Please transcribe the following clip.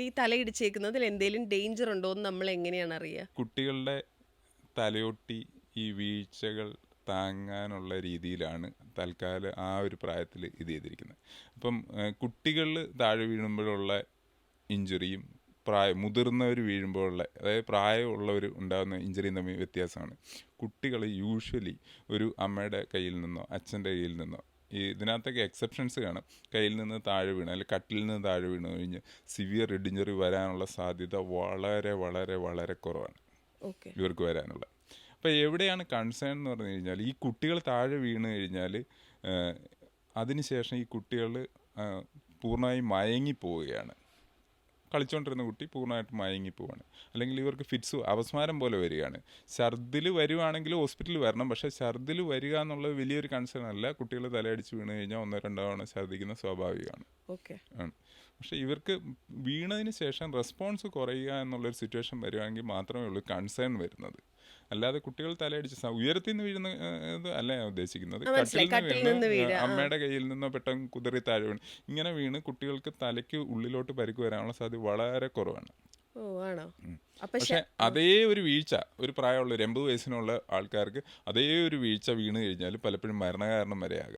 ഈ തലയിടിച്ചേക്കുന്നതിൽ എന്തെങ്കിലും ഡേഞ്ചർ ഉണ്ടോ എന്ന് നമ്മൾ എങ്ങനെയാണ് അറിയുക? കുട്ടികളുടെ തലയൊട്ടി ഈ വീഴ്ചകൾ താങ്ങാനുള്ള രീതിയിലാണ് തൽക്കാലം ആ ഒരു പ്രായത്തിൽ ഇത് ചെയ്തിരിക്കുന്നത്. അപ്പം കുട്ടികൾ താഴെ വീഴുമ്പോഴുള്ള ഇഞ്ചുറിയും പ്രായ മുതിർന്നവർ വീഴുമ്പോഴുള്ള അതായത് പ്രായമുള്ളവർ ഉണ്ടാകുന്ന ഇഞ്ചുറിയും തമ്മിൽ വ്യത്യാസമാണ്. കുട്ടികൾ യൂഷ്വലി ഒരു അമ്മയുടെ കയ്യിൽ നിന്നോ അച്ഛന്റെ കയ്യിൽ നിന്നോ ഈ ഇതിനകത്തൊക്കെ എക്സെപ്ഷൻസ് കാണും. കയ്യിൽ നിന്ന് താഴെ വീണ് അല്ലെങ്കിൽ കട്ടിൽ നിന്ന് താഴെ വീണ് കഴിഞ്ഞ് സിവിയർ ഹെഡ് ഇഞ്ചുറി വരാനുള്ള സാധ്യത വളരെ വളരെ വളരെ കുറവാണ്. ഇവർക്ക് വരാനുള്ള. അപ്പോൾ എവിടെയാണ് കൺസേൺ എന്ന് പറഞ്ഞു കഴിഞ്ഞാൽ ഈ കുട്ടികൾ താഴെ വീണ് കഴിഞ്ഞാൽ അതിനുശേഷം ഈ കുട്ടികൾ പൂർണമായും മയങ്ങിപ്പോവുകയാണ് കളിച്ചുകൊണ്ടിരുന്ന കുട്ടി പൂർണമായിട്ട് മയങ്ങിപ്പോവാണ്. അല്ലെങ്കിൽ ഇവർക്ക് ഫിറ്റ്സ് അവസ്മാരം പോലെ വരികയാണ്. ഛർദിൽ വരുവാണെങ്കിൽ ഹോസ്പിറ്റലിൽ വരണം. പക്ഷേ ഛർദിൽ വരിക എന്നുള്ളത് വലിയൊരു കൺസേൺ അല്ല. കുട്ടികൾ തലയടിച്ച് വീണ് കഴിഞ്ഞാൽ ഒന്നോ രണ്ടോ തവണ ഛർദിക്കുന്ന സ്വാഭാവികമാണ്. ഓക്കെ. ആണ് പക്ഷേ ഇവർക്ക് വീണതിന് ശേഷം റെസ്പോൺസ് കുറയുക എന്നുള്ളൊരു സിറ്റുവേഷൻ വരികയാണെങ്കിൽ മാത്രമേ ഉള്ളൂ കൺസേൺ വരുന്നത്. അല്ലാതെ കുട്ടികൾ തലയടിച്ച് ഉയരത്തിൽ നിന്ന് വീഴുന്ന ഇത് അല്ല ഞാൻ ഉദ്ദേശിക്കുന്നത്? കട്ടിൽ നിന്ന് വീണ് അമ്മയുടെ കയ്യിൽ നിന്നോ പെട്ടെന്ന് കുതിറി താഴെ വീണ്. ഇങ്ങനെ വീണ് കുട്ടികൾക്ക് തലയ്ക്ക് ഉള്ളിലോട്ട് പരിക്ക് വരാനുള്ള സാധ്യത വളരെ കുറവാണ്. പക്ഷെ അതേ ഒരു വീഴ്ച ഒരു പ്രായമുള്ള ഒരു എൺപത് വയസ്സിനുള്ള ആൾക്കാർക്ക് അതേ ഒരു വീഴ്ച വീണ് കഴിഞ്ഞാൽ പലപ്പോഴും മരണകാരണം വരെ ആകാം